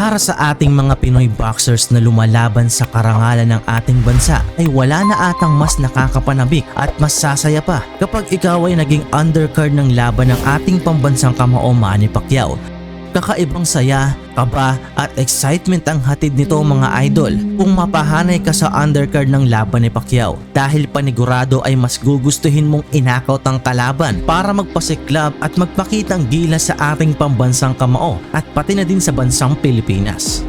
Para sa ating mga Pinoy boxers na lumalaban sa karangalan ng ating bansa ay wala na atang mas nakakapanabik at mas sasaya pa kapag ikaw ay naging undercard ng laban ng ating pambansang kamao Manny Pacquiao. Kakaibang saya, kaba at excitement ang hatid nito mga idol kung mapahanay ka sa undercard ng laban ni Pacquiao dahil panigurado ay mas gugustuhin mong inakaut ang kalaban para magpasiklab at magpakitang gilas sa ating pambansang kamao at pati na din sa bansang Pilipinas.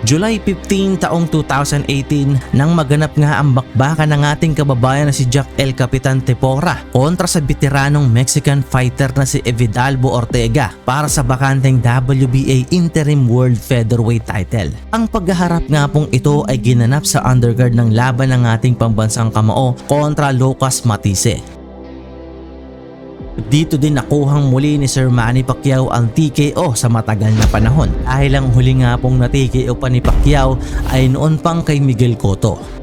July 15 taong 2018 nang maganap nga ang bakbakan ng ating kababayan na si Jack El Capitan Tepora kontra sa veteranong Mexican fighter na si Evidalbo Ortega para sa bakanteng WBA Interim World Featherweight title. Ang paghaharap nga pong ito ay ginanap sa undercard ng laban ng ating pambansang kamao kontra Lucas Matisse. Dito din nakuhang muli ni Sir Manny Pacquiao ang TKO sa matagal na panahon dahil ang huli nga pong na TKO pa ni Pacquiao ay noon pang kay Miguel Cotto.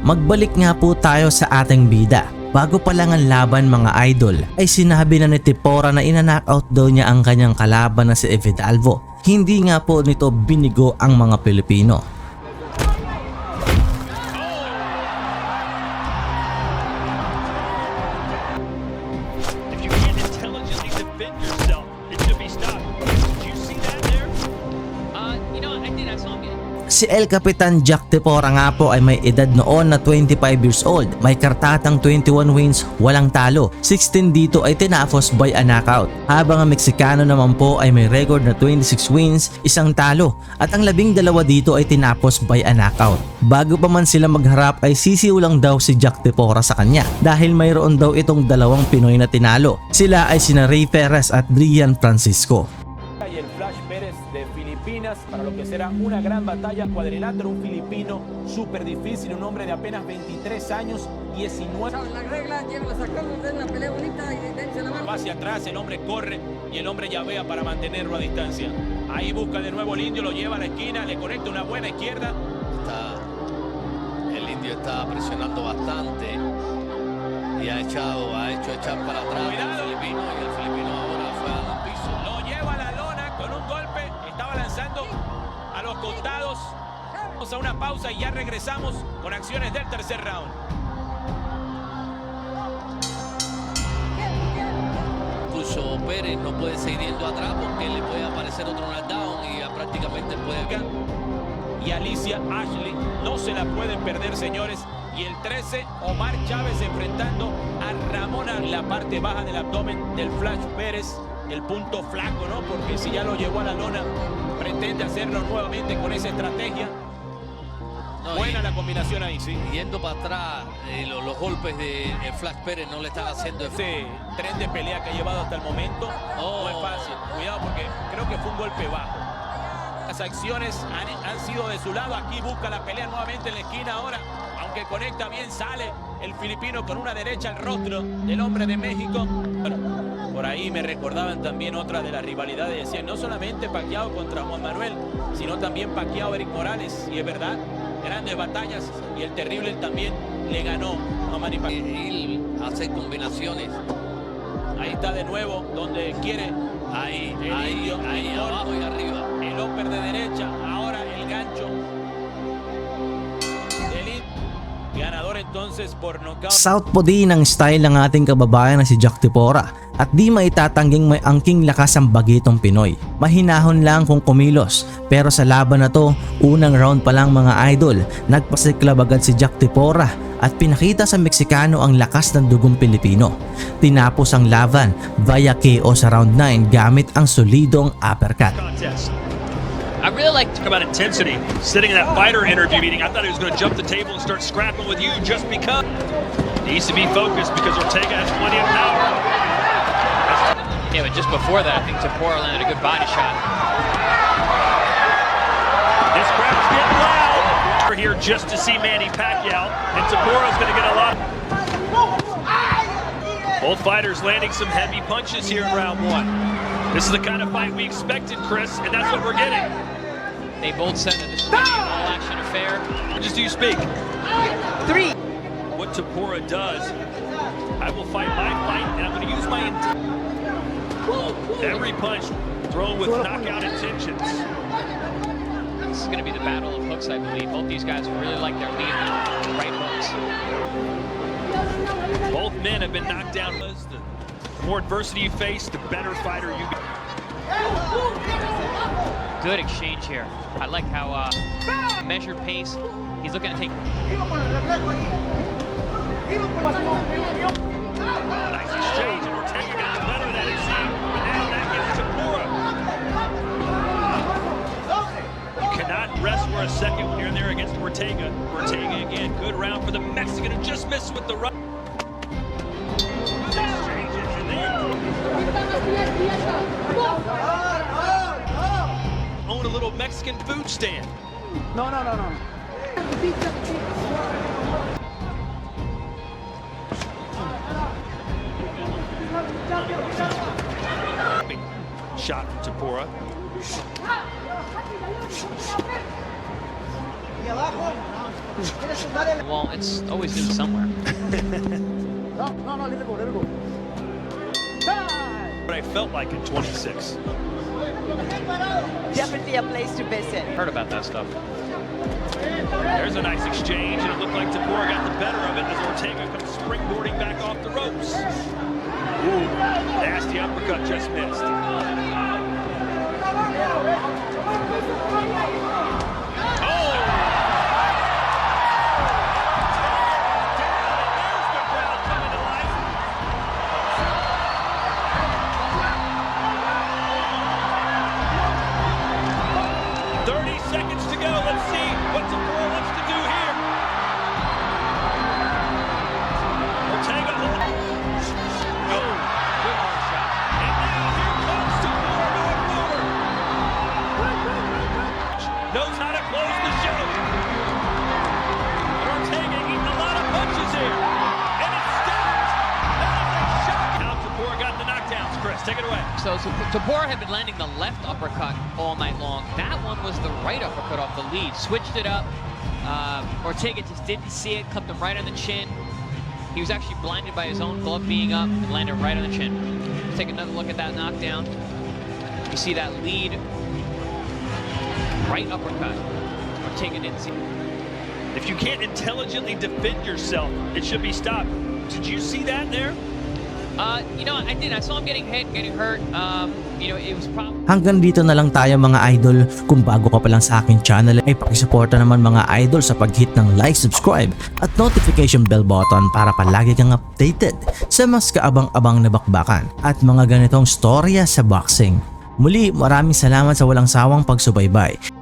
Magbalik nga po tayo sa ating bida. Bago pa lang ang laban mga idol ay sinabi na ni Tipora na inanockout daw niya ang kanyang kalaban na si Evidalvo. Hindi nga po nito binigo ang mga Pilipino. Si El Capitan Jack Tepora nga po ay may edad noon na 25 years old. May kartatang 21 wins, walang talo. 16 dito ay tinapos by a knockout. Habang ang Meksikano naman po ay may record na 26 wins, isang talo. At ang labing dalawa dito ay tinapos by a knockout. Bago pa man sila magharap ay sisiw lang daw si Jack Tepora sa kanya dahil mayroon daw itong dalawang Pinoy na tinalo. Sila ay sina Ray Perez at Brian Francisco. Para lo que será una gran batalla cuadrilátero, un filipino súper difícil, un hombre de apenas 23 años, 19 Saben la regla, la sacamos, den una pelea bonita y dense la mano. Va hacia atrás, el hombre corre y el hombre llavea para mantenerlo a distancia. Ahí busca de nuevo el indio, lo lleva a la esquina, le conecta una buena izquierda. Está, el indio está presionando bastante y ha echado, ha hecho echar para atrás Cuidado. al filipino y el filipino a los costados. Vamos a una pausa y ya regresamos con acciones del tercer round. Incluso Pérez no puede seguir yendo atrás porque le puede aparecer otro knockdown y ya prácticamente puede y Alicia Ashley. No se la pueden perder, señores. Y el 13, Omar Chávez enfrentando a Ramona en la parte baja del abdomen del Flash Pérez. El punto flaco, ¿no? Porque si ya lo llevó a la lona, pretende hacerlo nuevamente con esa estrategia. No, Buena y- la combinación ahí, sí. yendo para atrás, eh, lo- los, golpes de eh, Flash Pérez no le están haciendo efecto. Ese tren de pelea que ha llevado hasta el momento no es Oh. fácil. Cuidado porque creo que fue un golpe bajo. Las acciones han, han sido de su lado. Aquí busca la pelea nuevamente en la esquina ahora. Aunque conecta bien, sale el filipino con una derecha al rostro del hombre de México. Bueno, por ahí me recordaban también otra de las rivalidades. Decían no solamente Pacquiao contra Juan Manuel, sino también Pacquiao Eric Morales. Y es verdad, grandes batallas. Y el terrible también le ganó a Manny Pacquiao. Él hace combinaciones Ahí está de nuevo, donde quiere ahí, El ahí, indio, abajo y arriba. el upper de derecha, ahora el gancho ganador entonces por nocaut. Southpaw din ang style ng ating kababayan na si Jack Tipora at di maitatangging may angking lakas ang bagitong Pinoy. Mahinahon lang kung kumilos pero sa laban na to, unang round pa lang mga idol, nagpasiklab agad si Jack Tipora at pinakita sa Meksikano ang lakas ng dugong Pilipino. Tinapos ang laban via KO sa round 9 gamit ang solidong uppercut. contest. I really like Talk about intensity. Sitting in that fighter interview meeting, I thought he was going to jump the table and start scrapping with you just because. He needs to be focused because Ortega has plenty of power. Yeah, but just before that, I think Tapora landed a good body shot. This crowd's getting loud. We're here just to see Manny Pacquiao, and Tabora's going to get a lot. Both fighters landing some heavy punches here in round one. This is the kind of fight we expected, Chris, and that's what we're getting. They both said that this is going to be an all-action affair. Just do you speak? Three. What Tapora does, I will fight my fight, and I'm going to use my. int- Every punch thrown with knockout intentions. This is going to be the battle of hooks, I believe. Both these guys really like their lead right hooks. Both men have been knocked down. The more adversity you face, the better fighter you. Good exchange here. I like how uh, measured pace. He's looking to take. A second when you're in there against Ortega. Ortega again, good round for the Mexican who just missed with the right. And own a little Mexican food stand. No, no, no, no. Shot from Tapura. Well, it's always new somewhere. No, no, no, let it go, let it go. What I felt like in 26. Definitely a place to visit. Heard about that stuff. There's a nice exchange, and it looked like Tapura got the better of it as Ortega comes springboarding back off the ropes. Ooh, nasty uppercut just missed. Seconds to go. Let's see what Tapura wants to do here. Ortega. Oh, Good hard shot. and now here comes Tapura moving forward. Knows how to So, so Tabor had been landing the left uppercut all night long. That one was the right uppercut off the lead. Switched it up. Uh, Ortega just didn't see it. Clipped him right on the chin. He was actually blinded by his own glove being up and landed right on the chin. Let's take another look at that knockdown. You see that lead right uppercut. Ortega didn't see. it. If you can't intelligently defend yourself, it should be stopped. Did you see that there? Uh, you know, I did. I saw him getting hit, getting hurt. Um, you know, it was probably. Hanggang dito na lang tayo mga idol. Kung bago ka pa lang sa aking channel ay pakisuporta naman mga idol sa pag-hit ng like, subscribe at notification bell button para palagi kang updated sa mas kaabang-abang na bakbakan at mga ganitong storya sa boxing. Muli, maraming salamat sa walang sawang pagsubaybay.